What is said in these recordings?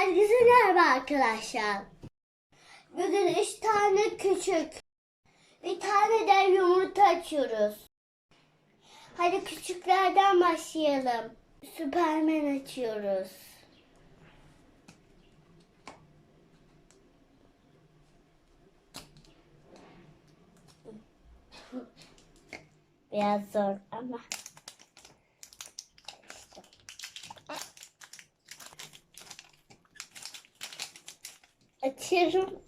Herkese merhaba arkadaşlar. Bugün üç tane küçük, bir tane de yumurta açıyoruz. Hadi küçüklerden başlayalım. Süpermen açıyoruz. Biraz zor ama. Açıyorum.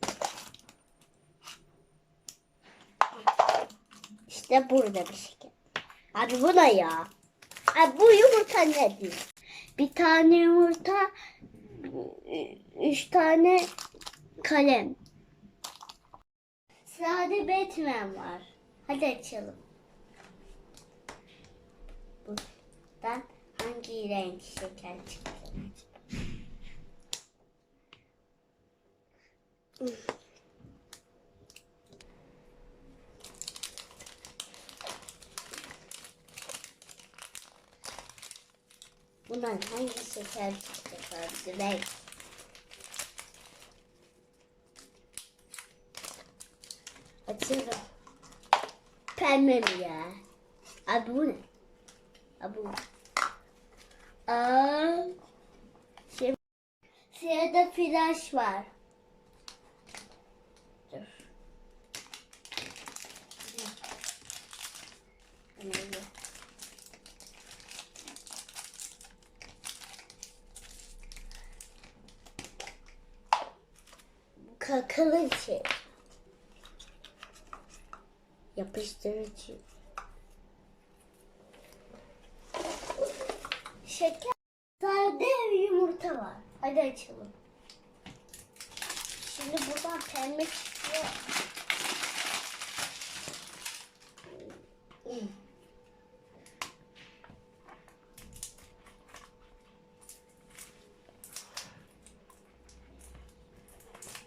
İşte burada bir şey. Abi bu ne ya? Abi bu yumurta nedir? Bir tane yumurta, üç tane kalem. Sade Batman var. Hadi açalım. Buradan hangi renk şeker çıktı? Bundan hangi şeker çıktı? Hadi renk. Açıyorum. Pembe mi ya? Abi bu ne? Abi bu. Aa, şey, siyahda flash var. Kakalı şey. Yapıştırıcı. Şeker. Sade yumurta var. Hadi açalım. Şimdi buradan pembe çıkıyor.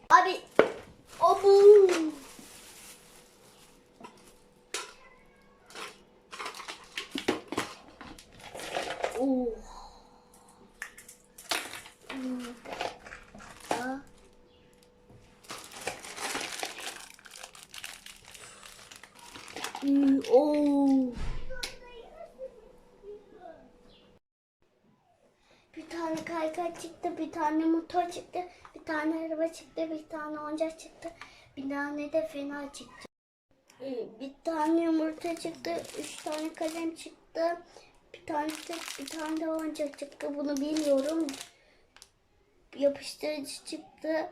Abi. Abu. Oh. Hmm. Aa. Hmm, oh. Bir tane kaykay çıktı, bir tane motor çıktı, bir tane araba çıktı, bir tane oyuncak çıktı, bir tane de fena çıktı. Ee, Bir tane yumurta çıktı, üç tane kalem çıktı, bir tane de, bir tane de oyuncak çıktı. Bunu bilmiyorum. Yapıştırıcı çıktı.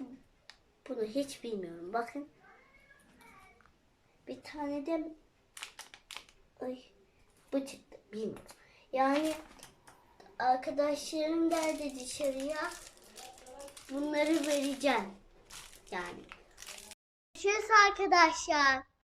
Bu- Bunu hiç bilmiyorum. Bakın. Bir tane de ay bu çıktı. Bilmiyorum. Yani arkadaşlarım geldi dışarıya. Bunları vereceğim. Yani. Görüşürüz arkadaşlar.